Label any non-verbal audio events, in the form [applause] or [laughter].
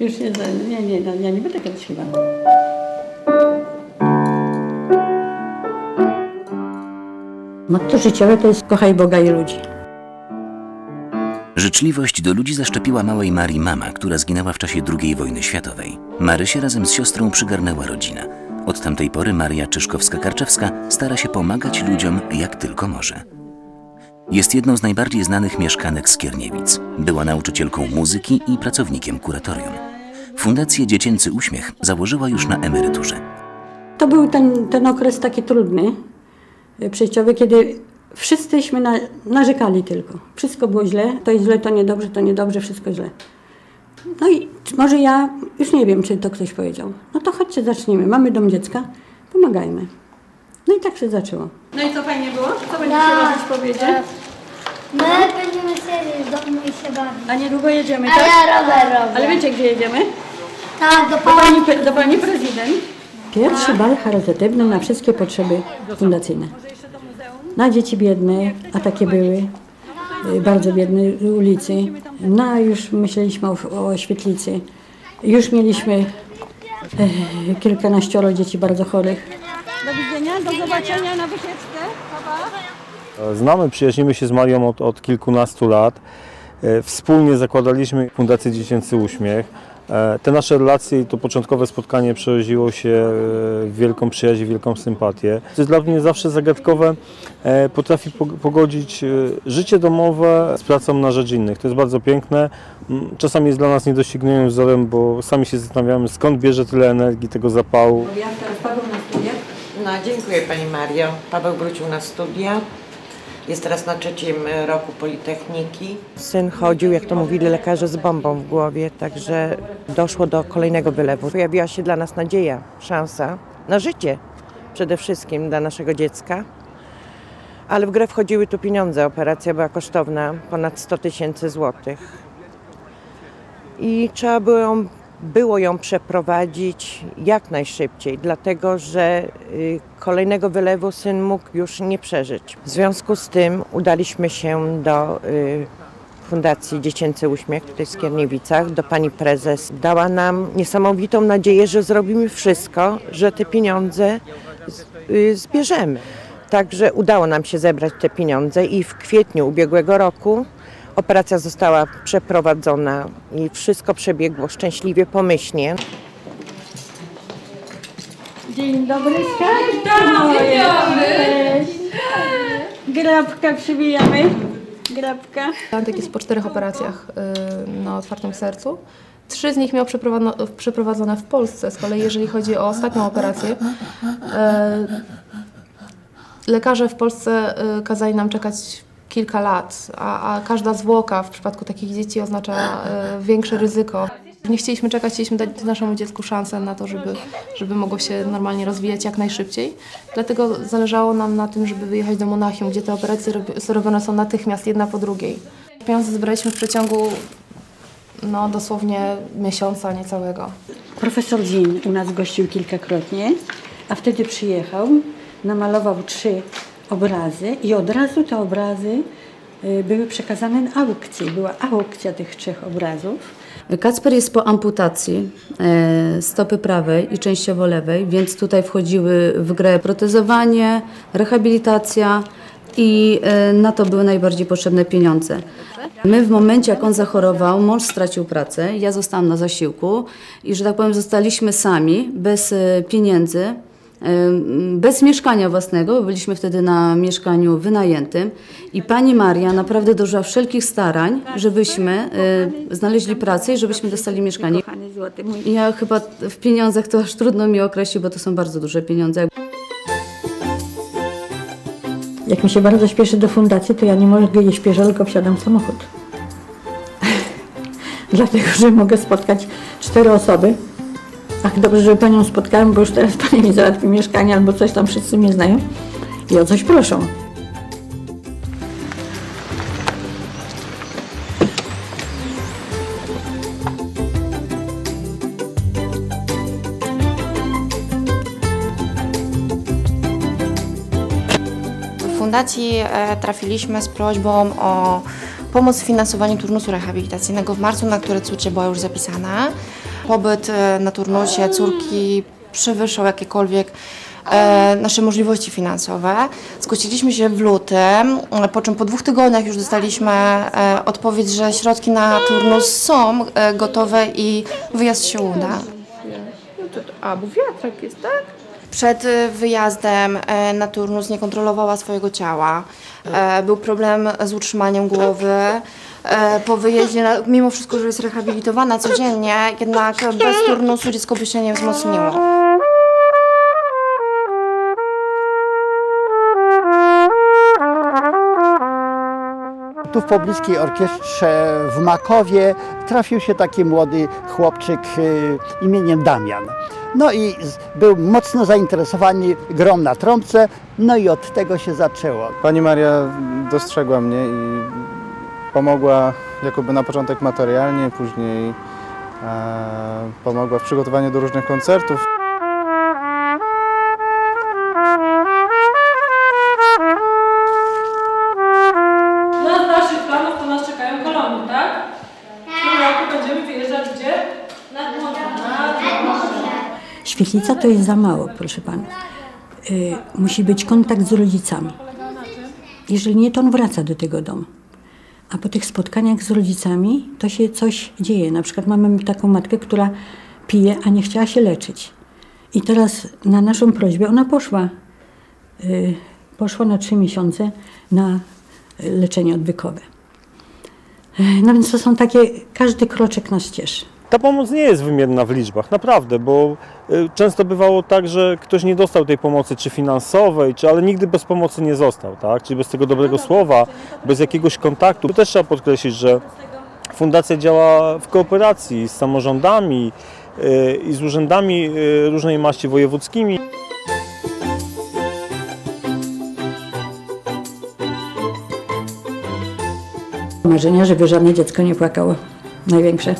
Już nie, nie, nie, nie, ja nie będę kiedyś chyba. Motto życiowe to jest kochaj Boga i ludzi. Życzliwość do ludzi zaszczepiła małej Marii mama, która zginęła w czasie II wojny światowej. Marysię razem z siostrą przygarnęła rodzina. Od tamtej pory Maria Czyszkowska-Karczewska stara się pomagać ludziom jak tylko może. Jest jedną z najbardziej znanych mieszkanek Skierniewic. Była nauczycielką muzyki i pracownikiem kuratorium. Fundację Dziecięcy Uśmiech założyła już na emeryturze. To był ten, ten okres taki trudny, y, przejściowy, kiedy wszyscyśmy na, narzekali tylko. Wszystko było źle, to jest źle, to niedobrze, to niedobrze, wszystko źle. No i może ja, już nie wiem, czy to ktoś powiedział. No to chodźcie, zacznijmy. Mamy dom dziecka, pomagajmy. No i tak się zaczęło. No i co fajnie było? Co będziecie Tak. robić, powiecie? My będziemy siedzieć w domu i się bawić. A niedługo jedziemy, A tak? ja rower robię. Ale wiecie, gdzie jedziemy? Tak, do pani, do pani prezydent. Pierwszy bal charytatywny na wszystkie potrzeby fundacyjne. Na dzieci biedne, a takie były, y, bardzo biedne ulicy. Na już myśleliśmy o, o świetlicy. Już mieliśmy e, kilkanaścioro dzieci bardzo chorych. Do widzenia, do zobaczenia na wycieczkę. Znamy, przyjaźnimy się z Marią od, od kilkunastu lat. E, Wspólnie zakładaliśmy Fundację Dziecięcy Uśmiech. E, Te nasze relacje i to początkowe spotkanie przerodziło się e, w wielką przyjaźń, w wielką sympatię. To jest dla mnie zawsze zagadkowe, e, potrafi pog- pogodzić życie domowe z pracą na rzecz innych. To jest bardzo piękne. Czasami jest dla nas niedoścignionym wzorem, bo sami się zastanawiamy, skąd bierze tyle energii, tego zapału. Ja teraz Paweł na studiach. No, dziękuję Pani Mario. Paweł wrócił na studia. Jest teraz na trzecim roku Politechniki. Syn chodził, jak to mówili lekarze, z bombą w głowie, także doszło do kolejnego wylewu. Pojawiła się dla nas nadzieja, szansa na życie przede wszystkim dla naszego dziecka. Ale w grę wchodziły tu pieniądze. Operacja była kosztowna, ponad 100 tysięcy złotych. I trzeba było ją, było ją przeprowadzić jak najszybciej, dlatego że y, kolejnego wylewu syn mógł już nie przeżyć. W związku z tym udaliśmy się do y, Fundacji Dziecięcy Uśmiech tutaj w Skierniewicach, do pani prezes. Dała nam niesamowitą nadzieję, że zrobimy wszystko, że te pieniądze y, zbierzemy. Także udało nam się zebrać te pieniądze i w kwietniu ubiegłego roku operacja została przeprowadzona i wszystko przebiegło szczęśliwie, pomyślnie. Dzień dobry, skarbca moje. Cześć. Grabka przybijamy. Grabka. Antek jest po czterech operacjach y, na otwartym sercu. Trzy z nich miał przeprowadzone, przeprowadzone w Polsce. Z kolei jeżeli chodzi o ostatnią operację, y, lekarze w Polsce y, kazali nam czekać kilka lat, a, a każda zwłoka w przypadku takich dzieci oznacza y, większe ryzyko. Nie chcieliśmy czekać, chcieliśmy dać naszemu dziecku szansę na to, żeby, żeby mogło się normalnie rozwijać jak najszybciej. Dlatego zależało nam na tym, żeby wyjechać do Monachium, gdzie te operacje robi- robione są natychmiast, jedna po drugiej. Pieniądze zebraliśmy w przeciągu no, dosłownie miesiąca niecałego. Profesor Zin u nas gościł kilkakrotnie, a wtedy przyjechał, namalował trzy obrazy i od razu te obrazy y, były przekazane na aukcję. Była aukcja tych trzech obrazów. Kacper jest po amputacji e, stopy prawej i częściowo lewej, więc tutaj wchodziły w grę protezowanie, rehabilitacja i e, na to były najbardziej potrzebne pieniądze. My w momencie, jak on zachorował, mąż stracił pracę, ja zostałam na zasiłku i, że tak powiem, zostaliśmy sami, bez e, pieniędzy, bez mieszkania własnego, bo byliśmy wtedy na mieszkaniu wynajętym i pani Maria naprawdę dożyła wszelkich starań, żebyśmy e, znaleźli pracę i żebyśmy dostali mieszkanie. Ja chyba w pieniądzach to aż trudno mi określić, bo to są bardzo duże pieniądze. Jak mi się bardzo śpieszy do fundacji, to ja nie mogę jeść pieszo, tylko wsiadam w samochód. [laughs] Dlatego, że mogę spotkać cztery osoby. Ach, dobrze, że panią spotkałem, bo już teraz pani mi załatwi mieszkanie albo coś tam wszyscy mnie znają i o coś proszą. Fundacji e, trafiliśmy z prośbą o pomoc w finansowaniu turnusu rehabilitacyjnego w marcu, na który córcia była już zapisana. Pobyt e, na turnusie córki przewyższał jakiekolwiek e, nasze możliwości finansowe. Zgłosiliśmy się w lutym, e, po czym po dwóch tygodniach już dostaliśmy odpowiedź, że środki na turnus są gotowe i wyjazd się uda. A, bo wiatrak jest, tak? Przed wyjazdem na turnus nie kontrolowała swojego ciała. Był problem z utrzymaniem głowy. E, Po wyjeździe, na- mimo wszystko, że jest rehabilitowana codziennie, jednak bez turnusu dziecko by się nie wzmocniło. Tu w pobliskiej orkiestrze w Makowie trafił się taki młody chłopczyk y, imieniem Damian. No i był mocno zainteresowany grą na trąbce, no i od tego się zaczęło. Pani Maria dostrzegła mnie i pomogła jakoby na początek materialnie, później e, pomogła w przygotowaniu do różnych koncertów. No z naszych planów to nas czekają kolony, tak? W tym roku będziemy wyjeżdżać gdzie? Nad morze. Świetlica to jest za mało, proszę panów. Y, musi być kontakt z rodzicami. Jeżeli nie, to on wraca do tego domu. A po tych spotkaniach z rodzicami to się coś dzieje. Na przykład mamy taką matkę, która pije, a nie chciała się leczyć. I teraz na naszą prośbę ona poszła. Y, poszła na trzy miesiące na leczenie odwykowe. Y, No więc to są takie, każdy kroczek nas cieszy. Ta pomoc nie jest wymienna w liczbach, naprawdę, bo y, często bywało tak, że ktoś nie dostał tej pomocy, czy finansowej, czy, ale nigdy bez pomocy nie został, tak? Czyli bez tego dobrego słowa, bez jakiegoś kontaktu. To też trzeba podkreślić, że fundacja działa w kooperacji z samorządami y, i z urzędami y, różnej maści wojewódzkimi. Marzenia, żeby żadne dziecko nie płakało. Największe.